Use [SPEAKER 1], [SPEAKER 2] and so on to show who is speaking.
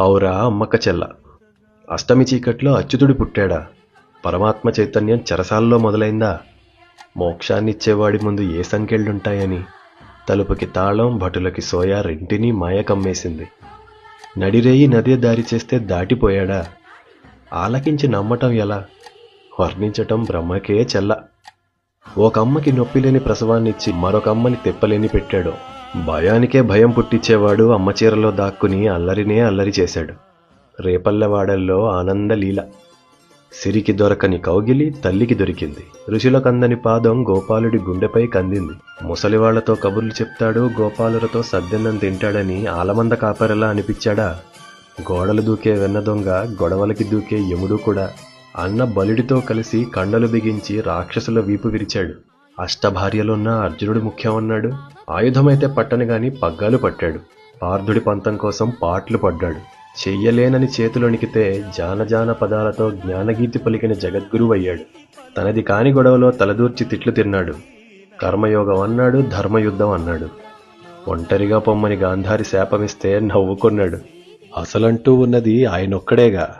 [SPEAKER 1] ఔరా అమ్మక్క చెల్ల. అష్టమి చీకట్లో అచ్యుతుడు పుట్టాడా? పరమాత్మ చైతన్యం చెరసాల్లో మొదలైందా? మోక్షాన్నిచ్చేవాడి ముందు ఏ సంఖ్యలుంటాయని? తలుపుకి తాళం భటులకి సోయా రెంటిని మాయ కమ్మేసింది. నడిరేయి నదే దారి చేస్తే దాటిపోయాడా? ఆలకించి నమ్మటం ఎలా? వర్ణించటం బ్రహ్మకే చెల్ల. ఒక అమ్మకి నొప్పిలేని ప్రసవాన్నిచ్చి మరొక అమ్మని తెప్పలేని పెట్టాడు. భయానికే భయం పుట్టించేవాడు అమ్మ చీరలో దాక్కుని అల్లరినే అల్లరి చేశాడు. రేపల్లెవాడల్లో ఆనందలీల. సిరికి దొరకని కౌగిలి తల్లికి దొరికింది. ఋషులకందని పాదం గోపాలుడి గుండెపై కందింది. ముసలివాళ్ళతో కబుర్లు చెప్తాడు గోపాలులతో సద్దెన్నం తింటాడని ఆలమంద కాపరలా అనిపించాడా? గోడలు దూకే వెన్న దొంగ గొడవలకి దూకే యముడు కూడా. అన్న బలుడితో కలిసి కండలు బిగించి రాక్షసుల వీపు విరిచాడు. అష్టభార్యలున్న అర్జునుడు ముఖ్యమన్నాడు. ఆయుధమైతే పట్టను గాని పగ్గాలు పట్టాడు. పార్థుడి పంతం కోసం పాటలు పడ్డాడు. చెయ్యలేనని చేతులొణికితే జానజాన పదాలతో జ్ఞానగీతి పలికిన జగద్గురువయ్యాడు. తనది కాని గొడవలో తలదూర్చి తిట్లు తిన్నాడు. కర్మయోగం అన్నాడు ధర్మయుద్ధం అన్నాడు. ఒంటరిగా పొమ్మని గాంధారి శాపమిస్తే నవ్వుకున్నాడు. అసలంటూ ఉన్నది ఆయనొక్కడేగా.